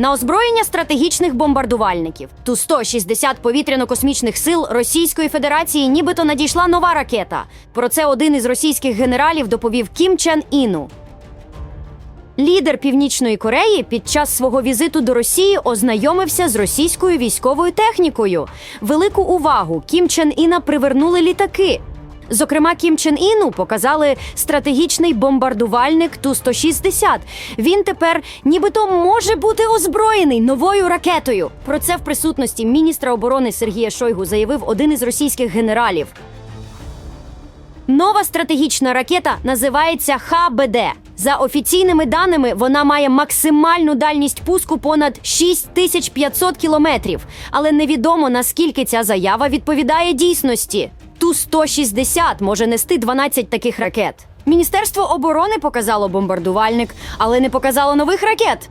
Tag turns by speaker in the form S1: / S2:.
S1: На озброєння стратегічних бомбардувальників ту 160 повітряно-космічних сил Російської Федерації нібито надійшла нова ракета. Про це один із російських генералів доповів Кім Чен Іну. Лідер Північної Кореї під час свого візиту до Росії ознайомився з російською військовою технікою. Велику увагу Кім Чен Іна привернули літаки. Зокрема, Кім Чен Іну показали стратегічний бомбардувальник Ту-160. Він тепер нібито може бути озброєний новою ракетою. Про це в присутності міністра оборони Сергія Шойгу заявив один із російських генералів. Нова стратегічна ракета називається ХБД. За офіційними даними, вона має максимальну дальність пуску понад 6500 кілометрів. Але невідомо наскільки ця заява відповідає дійсності. Ту 160 може нести 12 таких ракет. Міністерство оборони показало бомбардувальник, але не показало нових ракет.